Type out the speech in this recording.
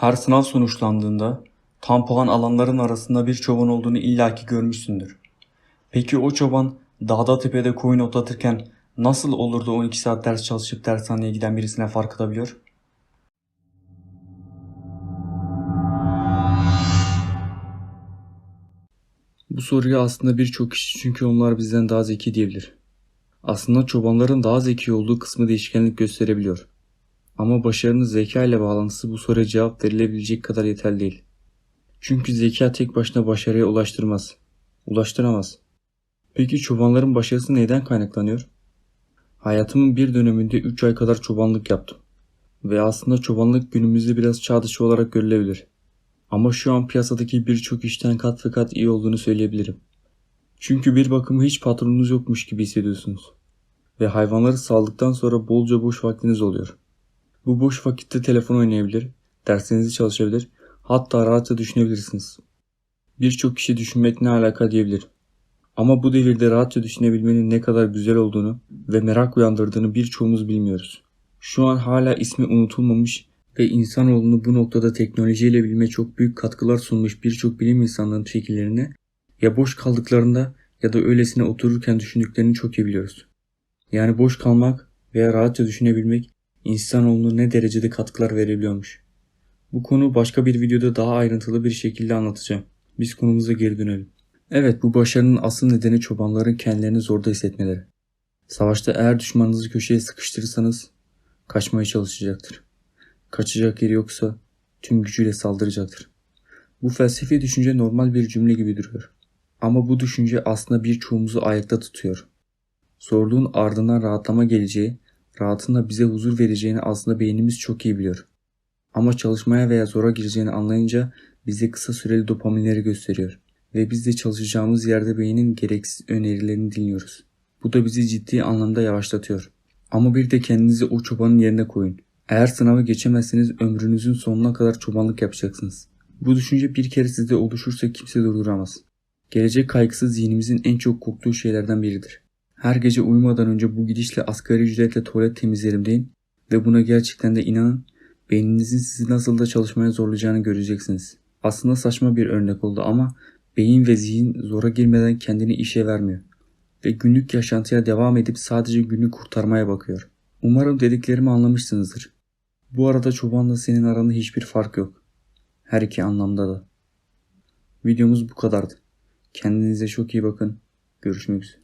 Her sınav sonuçlandığında tam puan alanların arasında bir çoban olduğunu illaki görmüşsündür. Peki o çoban dağda tepede koyun otlatırken nasıl olur da 12 saat ders çalışıp dershaneye giden birisine fark atabiliyor? Bu soruya aslında birçok kişi çünkü onlar bizden daha zeki diyebilir. Aslında çobanların daha zeki olduğu kısmı değişkenlik gösterebiliyor. Ama başarının zeka ile bağlantısı bu soruya cevap verilebilecek kadar yeterli değil. Çünkü zeka tek başına başarıya ulaştırmaz. Ulaştıramaz. Peki çobanların başarısı neyden kaynaklanıyor? Hayatımın bir döneminde 3 ay kadar çobanlık yaptım. Ve aslında çobanlık günümüzde biraz çağ dışı olarak görülebilir. Ama şu an piyasadaki birçok işten kat ve kat iyi olduğunu söyleyebilirim. Çünkü bir bakıma hiç patronunuz yokmuş gibi hissediyorsunuz. Ve hayvanları saldıktan sonra bolca boş vaktiniz oluyor. Bu boş vakitte telefon oynayabilir, derslerinizi çalışabilir, hatta rahatça düşünebilirsiniz. Birçok kişi düşünmek ne alaka diyebilir. Ama bu devirde rahatça düşünebilmenin ne kadar güzel olduğunu ve merak uyandırdığını birçoğumuz bilmiyoruz. Şu an hala ismi unutulmamış ve insanoğlunu bu noktada teknolojiyle bilme çok büyük katkılar sunmuş birçok bilim insanlarının fikirlerini ya boş kaldıklarında ya da öylesine otururken düşündüklerini çok iyi biliyoruz. Yani boş kalmak veya rahatça düşünebilmek insanoğluna ne derecede katkılar verebiliyormuş. Bu konu başka bir videoda daha ayrıntılı bir şekilde anlatacağım. Biz konumuza geri dönelim. Evet bu başarının asıl nedeni çobanların kendilerini zorda hissetmeleri. Savaşta eğer düşmanınızı köşeye sıkıştırırsanız kaçmaya çalışacaktır. Kaçacak yeri yoksa tüm gücüyle saldıracaktır. Bu felsefi düşünce normal bir cümle gibi duruyor. Ama bu düşünce aslında birçoğumuzu ayakta tutuyor. Sorduğun ardından rahatlama geleceği, rahatın da bize huzur vereceğini aslında beynimiz çok iyi biliyor. Ama çalışmaya veya zora gireceğini anlayınca bize kısa süreli dopaminleri gösteriyor. Ve biz de çalışacağımız yerde beynin gereksiz önerilerini dinliyoruz. Bu da bizi ciddi anlamda yavaşlatıyor. Ama bir de kendinizi o çobanın yerine koyun. Eğer sınavı geçemezseniz ömrünüzün sonuna kadar çobanlık yapacaksınız. Bu düşünce bir kere sizde oluşursa kimse durduramaz. Gelecek kaygısı zihnimizin en çok korktuğu şeylerden biridir. Her gece uyumadan önce bu gidişle asgari ücretle tuvalet temizlerim deyin ve buna gerçekten de inanın beyninizin sizi nasıl da çalışmaya zorlayacağını göreceksiniz. Aslında saçma bir örnek oldu ama beyin ve zihin zora girmeden kendini işe vermiyor ve günlük yaşantıya devam edip sadece günü kurtarmaya bakıyor. Umarım dediklerimi anlamışsınızdır. Bu arada çobanla senin aranda hiçbir fark yok. Her iki anlamda da. Videomuz bu kadardı. Kendinize çok iyi bakın. Görüşmek üzere.